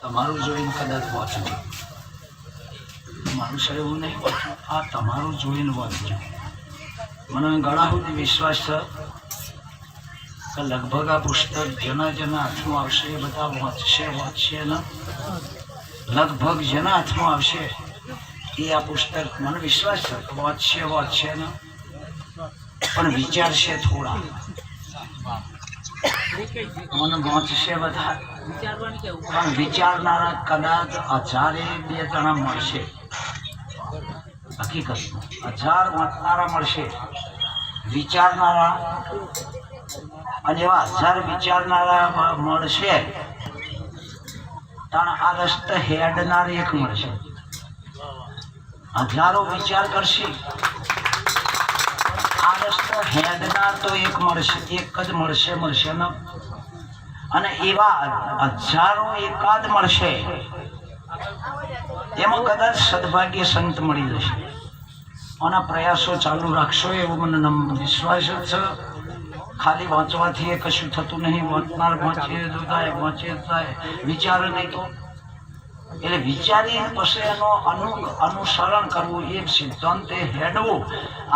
તમારું જોઈને કદાચ વાંચજો. મારું સર એવું નહીં વાંચું. આ તમારું જોઈને વાંચજો. મને ઘણા સુધી વિશ્વાસ છે કે લગભગ આ પુસ્તક જેના જેના હાથમાં આવશે એ બધા વાંચશે વાંચશે ને લગભગ જેના હાથમાં આવશે એ આ પુસ્તક મને વિશ્વાસ છે કે વાંચશે વાંચશે ને પણ વિચારશે થોડા. મને વાંચશે બધા. પણ વિચારનારા કદાચ હજારે બે જણા મળશે. હકીકતમાં હજાર વાંચનારા મળશે. વિચારનારા અને એવા હજાર વિચારનારા મળશે. પણ આ રસ્તે હેડનાર એક મળશે. હજારો વિચાર કરશે. આ તો એક મળશે, એક જ મળશે મળશે ને. અને એવા હજારો એકાદ મળશે, એમાં કદાચ સદભાગ્ય સંત મળી જશે. આના પ્રયાસો ચાલુ રાખશો એવો મને વિશ્વાસ જ છે. ખાલી વાંચવાથી એ કશું થતું નહીં, વાંચનાર વાંચીએ તો થાય વાંચીએ તો થાય. વિચાર નહીં તો એટલે વિચારી પછી એનો અનુ, અનુસરણ કરવું એ સિદ્ધાંતે હેડવું.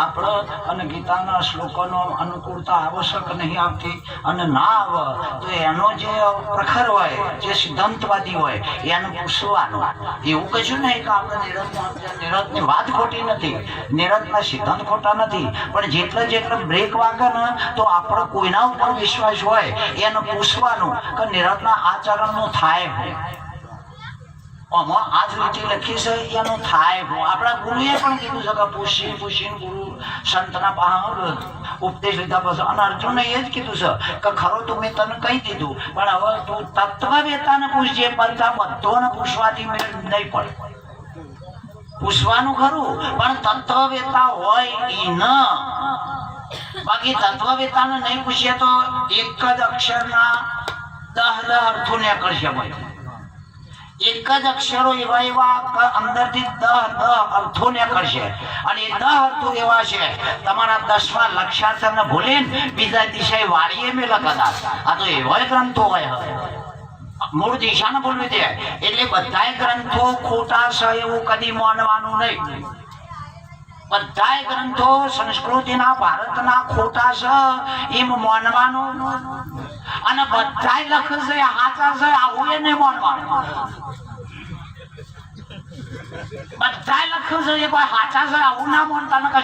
આપણો અને ગીતાના શ્લોકોનો અનુકૂળતા આવશ્યક નહીં આવતી અને ના આવે તો એનો જે પ્રખર હોય, જે સિદ્ધાંતવાદી હોય, એને પૂછવાનું. એવું કશું નહીં કે આપણે નિરંતર નિરતની વાત ખોટી નથી, નિરતના સિદ્ધાંત ખોટા નથી, પણ જેટલા જેટલા બ્રેક વાગે ને તો આપણો કોઈના ઉપર વિશ્વાસ હોય, એને પૂછવાનું કે નિરતના આચરણનું થાય આમાં મેં તને પણ પૂછવાનું ખરું, પણ તત્વવેતા હોય એ ન. બાકી તત્વવેતાને નહીં પૂછીએ તો એક જ અક્ષરના દહ દહ અર્થો ને કરશે ભાઈ એક જ અક્ષરો એવા એવા અંદરથી દહ દહ અર્થો ને કરશે અને એ દહ અર્થો એવા છે, તમારા દસમા લક્ષાર્થ ને ભૂલે ને બીજા દિશાએ વાળીએ મેં લખતા આ તો એવાય ગ્રંથો હોય હવે. મૂળ દિશાને ભૂલવી દે. એટલે બધાય ગ્રંથો ખોટા છે એવું કદી માનવાનું નહીં. બધાય ગ્રંથો સંસ્કૃતિના, ભારતના ખોટા છે, એમ માનવાનું અને બધાય લખશે હાચા છે આવું એ નહીં માનવાનું બધાય લખ્યું છે એ કોઈ હાચા છે આવું ના માનતા